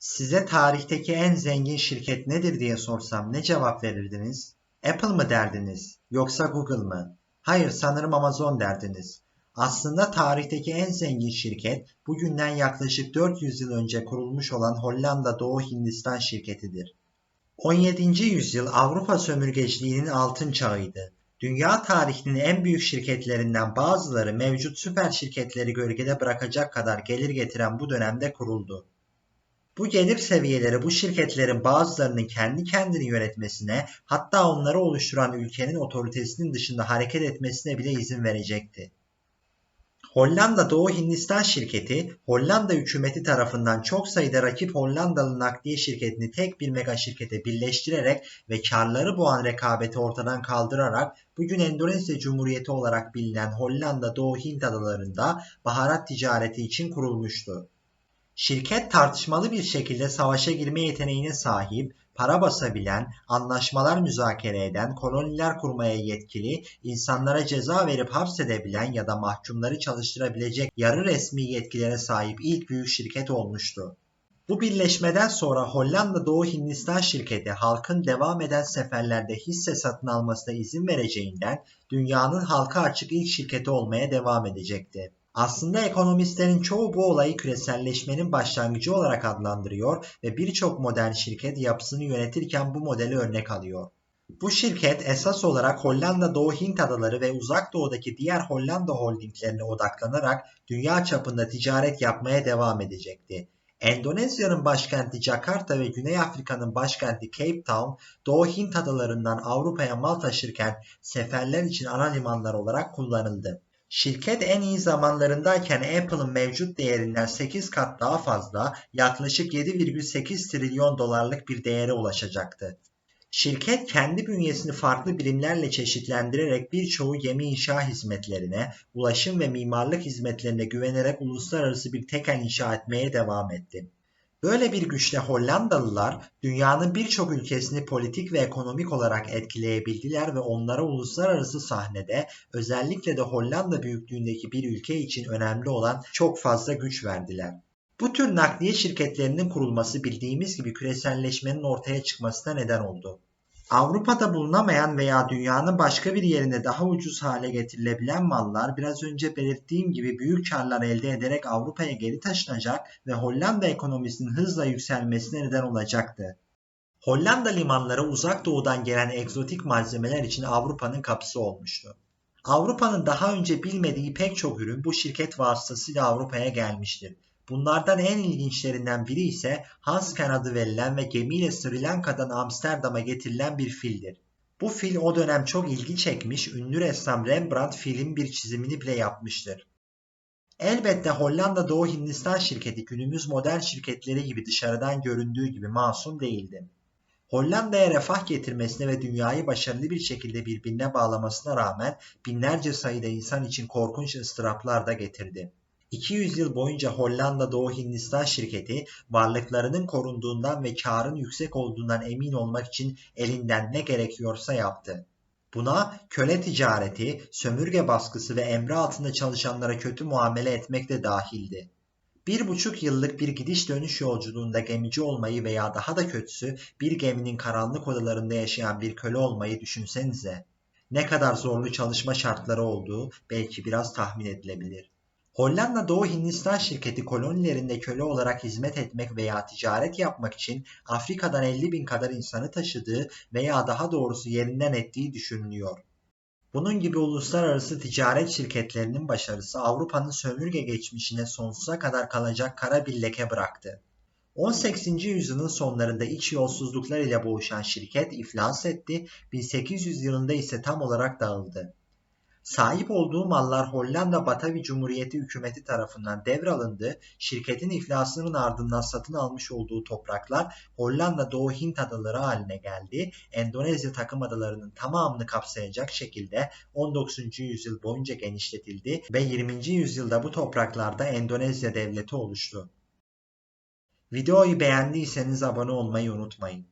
Size tarihteki en zengin şirket nedir diye sorsam ne cevap verirdiniz? Apple mı derdiniz? Yoksa Google mı? Hayır sanırım Amazon derdiniz. Aslında tarihteki en zengin şirket bugünden yaklaşık 400 yıl önce kurulmuş olan Hollanda Doğu Hindistan şirketidir. 17. yüzyıl Avrupa sömürgeciliğinin altın çağıydı. Dünya tarihinin en büyük şirketlerinden bazıları mevcut süper şirketleri gölgede bırakacak kadar gelir getiren bu dönemde kuruldu. Bu gelir seviyeleri bu şirketlerin bazılarının kendi kendini yönetmesine hatta onları oluşturan ülkenin otoritesinin dışında hareket etmesine bile izin verecekti. Hollanda Doğu Hindistan şirketi, Hollanda hükümeti tarafından çok sayıda rakip Hollandalı nakliye şirketini tek bir mega şirkete birleştirerek ve karları boğan rekabeti ortadan kaldırarak bugün Endonezya Cumhuriyeti olarak bilinen Hollanda Doğu Hint adalarında baharat ticareti için kurulmuştu. Şirket tartışmalı bir şekilde savaşa girme yeteneğine sahip, para basabilen, anlaşmalar müzakere eden, koloniler kurmaya yetkili, insanlara ceza verip hapsedebilen ya da mahkumları çalıştırabilecek yarı resmi yetkilere sahip ilk büyük şirket olmuştu. Bu birleşmeden sonra Hollanda Doğu Hindistan şirketi halkın devam eden seferlerde hisse satın almasına izin vereceğinden dünyanın halka açık ilk şirketi olmaya devam edecekti. Aslında ekonomistlerin çoğu bu olayı küreselleşmenin başlangıcı olarak adlandırıyor ve birçok modern şirket yapısını yönetirken bu modeli örnek alıyor. Bu şirket esas olarak Hollanda Doğu Hint Adaları ve Uzak Doğu'daki diğer Hollanda holdinglerine odaklanarak dünya çapında ticaret yapmaya devam edecekti. Endonezya'nın başkenti Jakarta ve Güney Afrika'nın başkenti Cape Town, Doğu Hint adalarından Avrupa'ya mal taşırken seferler için ana limanlar olarak kullanıldı. Şirket en iyi zamanlarındayken Apple'ın mevcut değerinden 8 kat daha fazla yaklaşık 7,8 trilyon dolarlık bir değere ulaşacaktı. Şirket kendi bünyesini farklı birimlerle çeşitlendirerek birçoğu gemi inşa hizmetlerine, ulaşım ve mimarlık hizmetlerine güvenerek uluslararası bir tekel inşa etmeye devam etti. Böyle bir güçle Hollandalılar dünyanın birçok ülkesini politik ve ekonomik olarak etkileyebildiler ve onlara uluslararası sahnede özellikle de Hollanda büyüklüğündeki bir ülke için önemli olan çok fazla güç verdiler. Bu tür nakliye şirketlerinin kurulması bildiğimiz gibi küreselleşmenin ortaya çıkmasına neden oldu. Avrupa'da bulunamayan veya dünyanın başka bir yerine daha ucuz hale getirilebilen mallar biraz önce belirttiğim gibi büyük karlar elde ederek Avrupa'ya geri taşınacak ve Hollanda ekonomisinin hızla yükselmesine neden olacaktı. Hollanda limanları uzak doğudan gelen egzotik malzemeler için Avrupa'nın kapısı olmuştu. Avrupa'nın daha önce bilmediği pek çok ürün bu şirket vasıtasıyla Avrupa'ya gelmiştir Bunlardan en ilginçlerinden biri ise Hansken adı verilen ve gemiyle Sri Lanka'dan Amsterdam'a getirilen bir fildir. Bu fil o dönem çok ilgi çekmiş, ünlü ressam Rembrandt filin bir çizimini bile yapmıştır. Elbette Hollanda Doğu Hindistan şirketi günümüz modern şirketleri gibi dışarıdan göründüğü gibi masum değildi. Hollanda'ya refah getirmesine ve dünyayı başarılı bir şekilde birbirine bağlamasına rağmen binlerce sayıda insan için korkunç ıstıraplar da getirdi. 200 yıl boyunca Hollanda Doğu Hindistan şirketi varlıklarının korunduğundan ve karın yüksek olduğundan emin olmak için elinden ne gerekiyorsa yaptı. Buna köle ticareti, sömürge baskısı ve emri altında çalışanlara kötü muamele etmek de dahildi. Bir buçuk yıllık bir gidiş dönüş yolculuğunda gemici olmayı veya daha da kötüsü bir geminin karanlık odalarında yaşayan bir köle olmayı düşünsenize. Ne kadar zorlu çalışma şartları olduğu belki biraz tahmin edilebilir. Hollanda Doğu Hindistan şirketi kolonilerinde köle olarak hizmet etmek veya ticaret yapmak için Afrika'dan 50 bin kadar insanı taşıdığı veya daha doğrusu yerinden ettiği düşünülüyor. Bunun gibi uluslararası ticaret şirketlerinin başarısı Avrupa'nın sömürge geçmişine sonsuza kadar kalacak kara bir leke bıraktı. 18. yüzyılın sonlarında iç yolsuzluklar ile boğuşan şirket iflas etti, 1800 yılında ise tam olarak dağıldı. Sahip olduğu mallar Hollanda Batavi Cumhuriyeti hükümeti tarafından devralındı. Şirketin iflasının ardından satın almış olduğu topraklar Hollanda Doğu Hint adaları haline geldi. Endonezya takım adalarının tamamını kapsayacak şekilde 19. yüzyıl boyunca genişletildi ve 20. yüzyılda bu topraklarda Endonezya devleti oluştu. Videoyu beğendiyseniz abone olmayı unutmayın.